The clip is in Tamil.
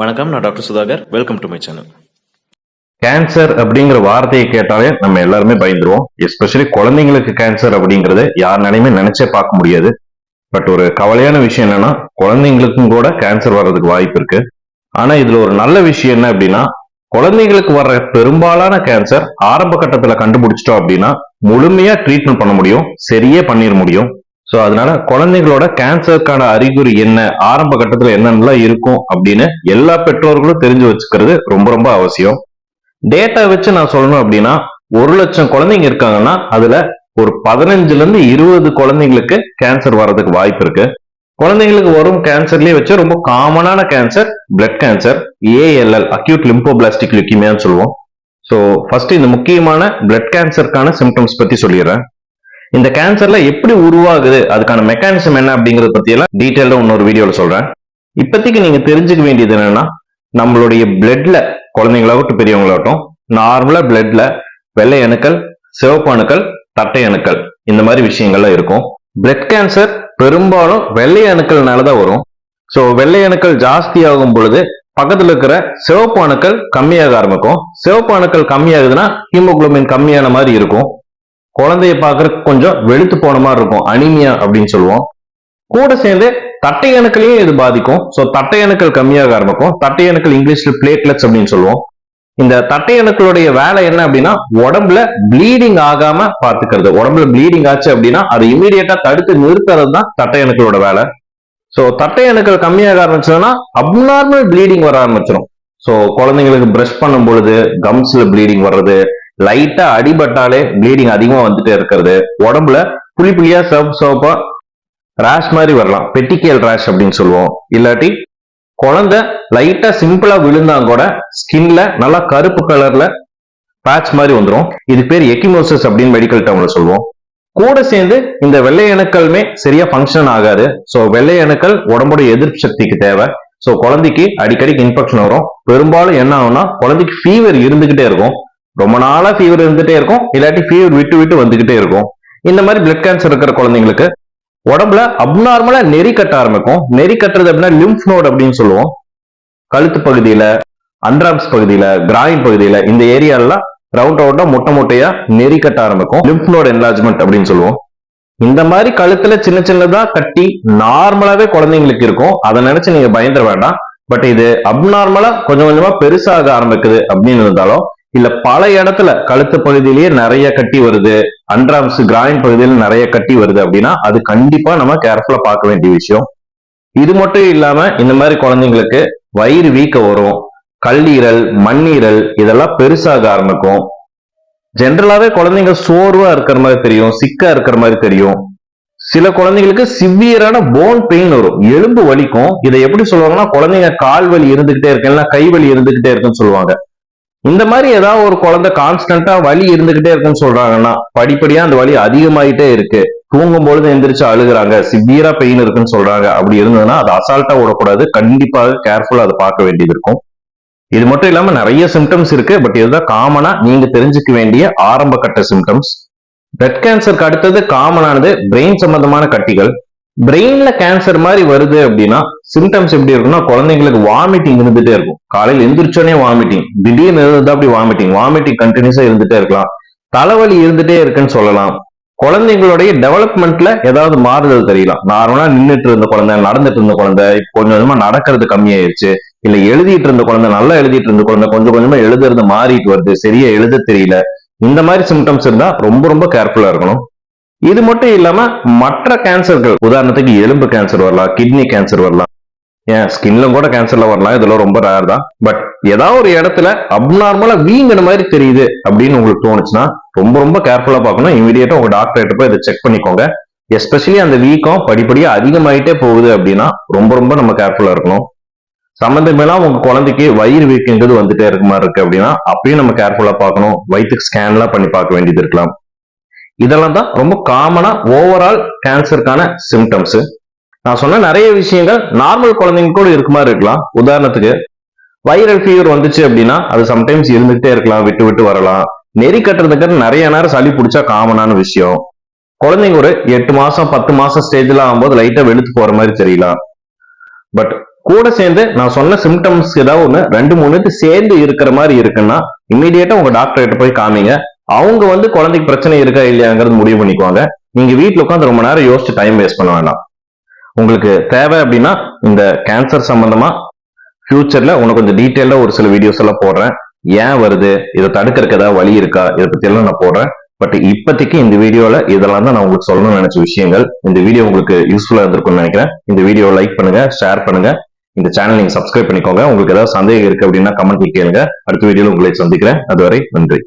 வணக்கம் நான் doctor Sudhakar. Welcome to my channel cancer அப்படிங்கிற வார்த்தையை கேட்டாலே நம்ம எல்லாருமே பயந்துருவோம். எஸ்பெஷலி குழந்தைங்களுக்கு கேன்சர் அப்படிங்கறத யாருனாலையுமே நினைச்சே பார்க்க முடியாது. பட் ஒரு கவலையான விஷயம் என்னன்னா குழந்தைங்களுக்கும் கூட கேன்சர் வர்றதுக்கு வாய்ப்பு இருக்கு. ஆனா இதுல ஒரு நல்ல விஷயம் என்ன அப்படின்னா குழந்தைங்களுக்கு வர்ற பெரும்பாலான கேன்சர் ஆரம்ப கட்டத்துல கண்டுபிடிச்சிட்டோம் அப்படின்னா முழுமையா ட்ரீட்மெண்ட் பண்ண முடியும் சரியே பண்ணிட முடியும். ஸோ அதனால குழந்தைங்களோட கேன்சருக்கான அறிகுறி என்ன ஆரம்ப கட்டத்தில் என்னென்னலாம் இருக்கும் அப்படின்னு எல்லா பெற்றோர்களும் தெரிஞ்சு வச்சுக்கிறது ரொம்ப ரொம்ப அவசியம். டேட்டா வச்சு நான் சொல்லணும் அப்படின்னா ஒரு லட்சம் குழந்தைங்க இருக்காங்கன்னா அதுல ஒரு பதினஞ்சுல இருந்து இருபது குழந்தைங்களுக்கு கேன்சர் வர்றதுக்கு வாய்ப்பு இருக்கு. குழந்தைங்களுக்கு வரும் கேன்சர்லயே வச்சு ரொம்ப காமனான cancer blood cancer ALL acute lymphoblastic லுக்கிமியான்னு சொல்லுவோம். ஸோ ஃபர்ஸ்ட் இந்த முக்கியமான பிளட் கேன்சருக்கான சிம்டம்ஸ் பத்தி சொல்லிடுறேன். இந்த கேன்சர்ல எப்படி உருவாகுது? அதுக்கான மெக்கானிசம் என்ன அப்படிங்கறத பத்தி எல்லாம் டீட்டெயிலா இன்னொரு வீடியோல சொல்றேன். இப்போதைக்கு நீங்க தெரிஞ்சுக்க வேண்டியது என்னன்னா நம்மளுடைய பிளட்ல குழந்தைங்களாகட்டும் பெரியவங்களாகட்டும் நார்மலா பிளட்ல வெள்ளை அணுக்கள் சிவப்பு அணுக்கள் தட்டை அணுக்கள் இந்த மாதிரி விஷயங்கள்லாம் இருக்கும். பிளட் கேன்சர் பெரும்பாலும் வெள்ளை அணுக்கள்னால தான் வரும். ஸோ வெள்ளை அணுக்கள் ஜாஸ்தி ஆகும் பொழுது பக்கத்துல இருக்கிற சிவப்பு அணுக்கள் கம்மியாக ஆரம்பிக்கும். சிவப்பு அணுக்கள் கம்மியாகுதுன்னா ஹீமோகுளோபின் கம்மியான மாதிரி இருக்கும். குழந்தைய பார்க்கறதுக்கு கொஞ்சம் வெளுத்து போன மாதிரி இருக்கும் அனிமியா அப்படின்னு சொல்லுவோம். கூட சேர்ந்து தட்டை அணுக்களையும் இது பாதிக்கும். ஸோ தட்டை அணுக்கள் கம்மியாக ஆரம்பிக்கும். தட்டை அணுக்கள் இங்கிலீஷ்ல பிளேட்லெட்ஸ் அப்படின்னு சொல்லுவோம். இந்த தட்டை அணுக்களுடைய வேலை என்ன அப்படின்னா உடம்புல ப்ளீடிங் ஆகாம பாத்துக்கிறது உடம்புல ப்ளீடிங் ஆச்சு அப்படின்னா அதை இமீடியட்டா தடுத்து நிறுத்துறது தான் தட்டை அணுக்களோட வேலை. ஸோ தட்டை அணுக்கள் கம்மியாக ஆரம்பிச்சதுன்னா அப்நார்மல் ப்ளீடிங் வர ஆரம்பிச்சிடும் ஸோ குழந்தைங்களுக்கு பிரஷ் பண்ணும் பொழுது கம்ஸ்ல ப்ளீடிங் வர்றது லைட்டா அடிபட்டாலே ப்ளீடிங் அதிகமா வந்துட்டு இருக்கிறது. உடம்புல புளி புளியா சிவப்பு சிவப்பா ரேஷ் மாதிரி வரலாம். பெட்டிக்கேல் ரேஷ் அப்படின்னு சொல்லுவோம். இல்லாட்டி குழந்தை லைட்டா சிம்பிளா விழுந்தா கூட ஸ்கின்ல நல்லா கருப்பு கலர்ல பேட்ச் மாதிரி வந்துடும் இது பேர் எக்கிமோசஸ் அப்படின்னு மெடிக்கல் டேர்ம்ல சொல்லுவோம். கூட சேர்ந்து இந்த வெள்ளை அணுக்களுமே சரியா ஃபங்க்ஷன் ஆகாது. ஸோ வெள்ளை அணுக்கள் உடம்போட எதிர்ப்பு சக்திக்கு தேவை. ஸோ குழந்தைக்கு அடிக்கடிக்கு இன்ஃபெக்ஷன் வரும். பெரும்பாலும் என்ன ஆகும்னா குழந்தைக்கு ஃபீவர் இருந்துகிட்டே இருக்கும். ரொம்ப நாளா ஃபீவர் இருந்துட்டே இருக்கும். இல்லாட்டி ஃபீவர் விட்டு விட்டு வந்துகிட்டே இருக்கும். இந்த மாதிரி பிளட் கேன்சர் இருக்கிற குழந்தைங்களுக்கு உடம்புல அப்நார்மலா நெறி கட்ட ஆரம்பிக்கும். நெறி கட்டுறது அப்படின்னா லிம்ஃப் நோட் அப்படின்னு சொல்லுவோம். கழுத்து பகுதியில அண்ட்ராம்ஸ் பகுதியில கிராயின் பகுதியில இந்த ஏரியாலாம் ரவுண்ட் ரவுண்டா முட்டை முட்டையா நெறி கட்ட ஆரம்பிக்கும். லிம்ஃப் நோட் என்லாஜ்மெண்ட் அப்படின்னு சொல்லுவோம். இந்த மாதிரி கழுத்துல சின்ன சின்னதா கட்டி நார்மலாவே குழந்தைங்களுக்கு இருக்கும். அதை நினைச்சு நீங்க பயந்துட வேண்டாம். பட் இது அப்நார்மலா கொஞ்சம் கொஞ்சமா பெருசாக ஆரம்பிக்குது அப்படின்னு இருந்தாலும் இல்ல பல இடத்துல கழுத்து பகுதியிலேயே நிறைய கட்டி வருது. அண்ட்ராம்ஸ் கிராயின் பகுதியில நிறைய கட்டி வருது அப்படின்னா அது கண்டிப்பா நம்ம கேர்ஃபுல்லா பார்க்க வேண்டிய விஷயம். இது மட்டும் இல்லாம இந்த மாதிரி குழந்தைங்களுக்கு வயிறு வீக்க வரும். கல்லீரல் மண்ணீரல் இதெல்லாம் பெருசாக ஆரம்பிக்கும். ஜென்ரலாவே குழந்தைங்க சோர்வா இருக்கிற மாதிரி தெரியும் சிக்கா இருக்கிற மாதிரி தெரியும். சில குழந்தைங்களுக்கு சிவியரான போன் பெயின் வரும். எலும்பு வலிக்கும். இதை எப்படி சொல்லுவாங்கன்னா குழந்தைங்க கால் வலி இருந்துகிட்டே இருக்கு இல்லைன்னா கை வலி இருந்துகிட்டே இருக்குன்னு சொல்லுவாங்க. இந்த மாதிரி ஏதாவது ஒரு குழந்தை கான்ஸ்டன்டா வலி இருந்துகிட்டே இருக்குன்னு சொல்றாங்கன்னா படிப்படியா அந்த வலி அதிகமாயிட்டே இருக்கு. தூங்கும் பொழுது எந்திரிச்சு அழுகுறாங்க. சிவியரா பெயின் இருக்குன்னு சொல்றாங்க. அப்படி இருந்ததுன்னா அது அசால்ட்டா விடக்கூடாது. கண்டிப்பாக கேர்ஃபுல்லா அதை பார்க்க வேண்டியது இருக்கும். இது மட்டும் இல்லாம நிறைய சிம்டம்ஸ் இருக்கு. பட் இதுதான் காமனா நீங்க தெரிஞ்சுக்க வேண்டிய ஆரம்ப கட்ட சிம்டம்ஸ் பிளட் கேன்சருக்கு அடுத்தது காமனானது பிரெயின் சம்பந்தமான கட்டிகள். பிரெயின்ல கேன்சர் மாதிரி வருது அப்படின்னா சிம்டம்ஸ் எப்படி இருக்கும்னா குழந்தைங்களுக்கு வாமிட்டிங் இருந்துட்டே இருக்கும். காலையில் எந்திரிச்சோடனே வாமிட்டிங் திடீர்னு இருந்தா அப்படி வாமிட்டிங் வாமிட்டிங் கண்டினியூஸா இருந்துட்டே இருக்கலாம். தலைவலி இருந்துட்டே இருக்குன்னு சொல்லலாம். குழந்தைங்களுடைய டெவலப்மெண்ட்ல ஏதாவது மாறுதல் தெரியலாம். நார்மலா நின்றுட்டு இருந்த குழந்தை நடந்துட்டு இருந்த குழந்தை கொஞ்சம் கொஞ்சமா நடக்கிறது கம்மியாயிருச்சு. இல்ல எழுதிட்டு இருந்த குழந்தை நல்லா எழுதிட்டு இருந்த குழந்தை கொஞ்சம் கொஞ்சமா எழுதுறது மாறிட்டு வருது. சரியா எழுத தெரியல. இந்த மாதிரி சிம்டம்ஸ் இருந்தா ரொம்ப ரொம்ப கேர்ஃபுல்லா இருக்கணும். இது மட்டும் இல்லாம மற்ற கேன்சர்கள் உதாரணத்துக்கு எலும்பு கேன்சர் வரலாம் கிட்னி கேன்சர் வரலாம். ஏன் ஸ்கின்ல கூட கேன்சர்ல வரலாம். இதெல்லாம் ரொம்ப ரேர் தான். பட் ஏதாவது ஒரு இடத்துல அப்நார்மலா வீங்கின மாதிரி தெரியுது அப்படின்னு உங்களுக்கு தோணுச்சுன்னா ரொம்ப ரொம்ப கேர்ஃபுல்லா பார்க்கணும். இமீடியட்டா உங்க டாக்டர் போய் இதை செக் பண்ணிக்கோங்க. எஸ்பெஷலி அந்த வீக்கம் படிப்படியா அதிகமாயிட்டே போகுது அப்படின்னா ரொம்ப ரொம்ப நம்ம கேர்ஃபுல்லா இருக்கணும். சம்மந்தமேலாம் உங்க குழந்தைக்கு வயிறு வீக்கங்கிறது வந்துட்டே இருக்க மாதிரி இருக்கு அப்படின்னா அப்பயும் நம்ம கேர்ஃபுல்லா பார்க்கணும். வயிற்றுக்கு ஸ்கேன்லாம் பண்ணி பார்க்க வேண்டியது இருக்கலாம். இதெல்லாம் தான் ரொம்ப காமனா ஓவரால் கேன்சருக்கான சிம்டம்ஸ் நான் சொன்ன நிறைய விஷயங்கள் நார்மல் குழந்தைங்க கூட இருக்க மாதிரி இருக்கலாம். உதாரணத்துக்கு வைரல் ஃபீவர் வந்துச்சு அப்படின்னா அது சம்டைம்ஸ் இருந்துகிட்டே இருக்கலாம் விட்டு விட்டு வரலாம். நெறி கட்டுறதுக்கு நிறைய நேரம் சளி பிடிச்சா காமனான விஷயம். குழந்தைங்க ஒரு எட்டு மாசம் பத்து மாசம் ஸ்டேஜ்ல ஆகும்போது லைட்டா வெளுத்து போற மாதிரி தெரியலாம். பட் கூட சேர்ந்து நான் சொன்ன சிம்டம்ஸ் ஏதாவது ஒன்று ரெண்டு மூணு சேர்ந்து இருக்கிற மாதிரி இருக்குன்னா இமீடியட்டா உங்க டாக்டர் கிட்ட போய் காமிங்க. அவங்க வந்து குழந்தைக்கு பிரச்சனை இருக்கா இல்லையாங்கிறது முடிவு பண்ணிக்குவாங்க. நீங்க வீட்டுல உட்காந்து ரொம்ப நேரம் யோசிச்சு டைம் வேஸ்ட் பண்ண வேண்டாம் உங்களுக்கு தேவை அப்படின்னா இந்த கேன்சர் சம்பந்தமா ஃபியூச்சர்ல உனக்கு கொஞ்சம் டீட்டெயிலா ஒரு சில வீடியோஸ் எல்லாம் போடுறேன். ஏன் வருது? இதை தடுக்கிறதுக்கு ஏதாவது வழி இருக்கா? இதை பத்தி எல்லாம் நான் போடுறேன். பட் இப்போதைக்கு இந்த வீடியோல இதெல்லாம் தான் நான் உங்களுக்கு சொல்லணும்னு நினைச்ச விஷயங்கள். இந்த வீடியோ உங்களுக்கு யூஸ்ஃபுல்லா இருந்திருக்கும்னு நினைக்கிறேன். இந்த வீடியோ லைக் பண்ணுங்க ஷேர் பண்ணுங்க. இந்த சேனல் நீங்க சப்ஸ்கிரைப் பண்ணிக்கோங்க. உங்களுக்கு ஏதாவது சந்தேகம் இருக்கு அப்படின்னா கமெண்ட் கேளுங்க. அடுத்த வீடியோல உங்களை சந்திக்கிறேன். அதுவரை நன்றி.